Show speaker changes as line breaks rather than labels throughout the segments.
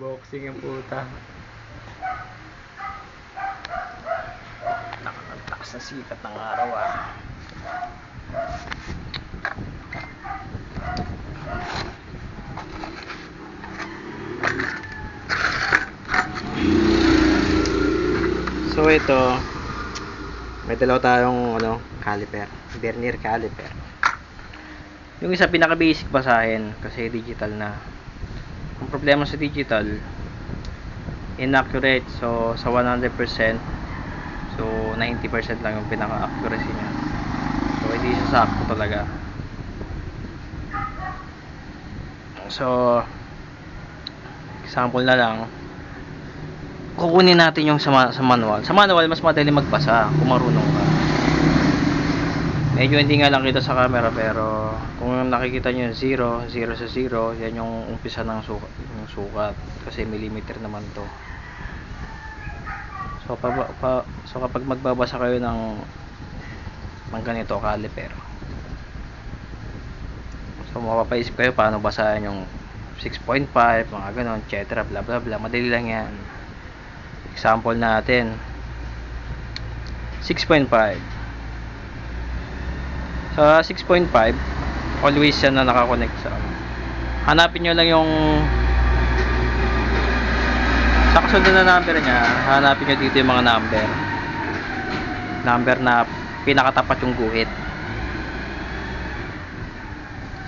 Boxing ang puta. Nakakatakas na sikat ng araw ah. So ito, may dalawa tayong ano, caliper, Vernier caliper. Yung isa pinaka basic pa sa akin kasi digital na. Ang problema sa digital inaccurate so sa 100% so 90% lang yung pinaka accuracy niya. So hindi siya sakto talaga. So example na lang kukunin natin yung sa, sa manual. Sa manual, mas madali magbasa kung marunong ka. Medyo hindi nga lang kita sa camera pero kung nakikita nyo yung 0, 0 sa 0, yan yung umpisa ng sukat, yung sukat kasi millimeter naman to. So, pa, pa, so kapag magbabasa kayo ng ng ganito caliper. So mapapaisip kayo paano basahin yung 6.5, mga ganon, etc. bla bla bla. Madali lang yan. Example natin. 6.5. Sa 6.5, always yan na nakakonect sa. Hanapin nyo lang yung sa kasunod na number niya, hanapin nyo dito yung mga number. Number na pinakatapat yung guhit.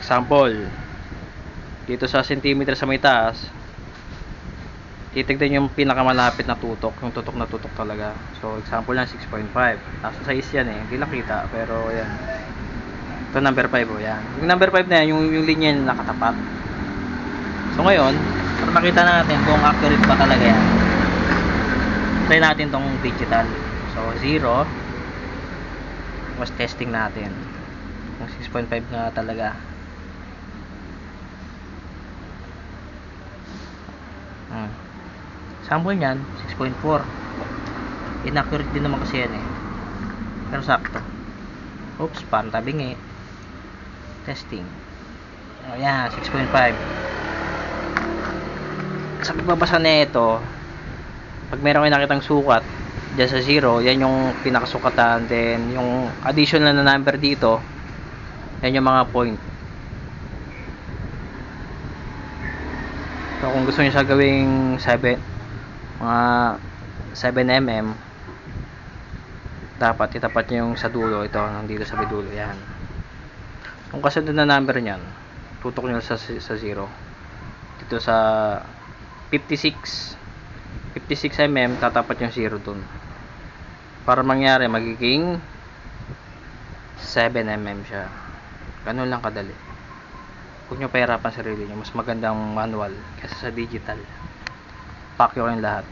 Example, dito sa centimeter sa may taas, titignan yung pinakamalapit na tutok, yung tutok na tutok talaga. So, example lang 6.5. Nasa size yan eh, hindi nakita, pero yan. Ito number 5 oh, yan. Yung number 5 na yan, yung, yung linya yung nakatapat. So, ngayon, para makita natin kung accurate pa talaga yan, try natin tong digital. So, 0. Mas testing natin. Kung 6.5 nga talaga. Hmm. Sample niyan, 6.4. Inaccurate din naman kasi yan eh. Pero sakto. Oops, parang tabing eh. Testing. O yan, 6.5. Sa pagbabasa na ito, pag meron kayo nakitang sukat, dyan sa 0, yan yung pinakasukatan. Then, yung additional na number dito, yan yung mga point. So, kung gusto niyo sa gawing 7, mga 7 mm, dapat itapat niyo yung sa dulo. Ito, nandito sa dulo. Yan. Kung kasunod na number niyan, tutok niyo sa, sa 0. Dito sa 56, 56 mm, tatapat yung 0 dun. Para mangyari, magiging 7 mm siya. Ganun lang kadali. Huwag nyo pahirapan sarili nyo. Mas magandang manual kaysa sa digital. Pakyo kayong lahat.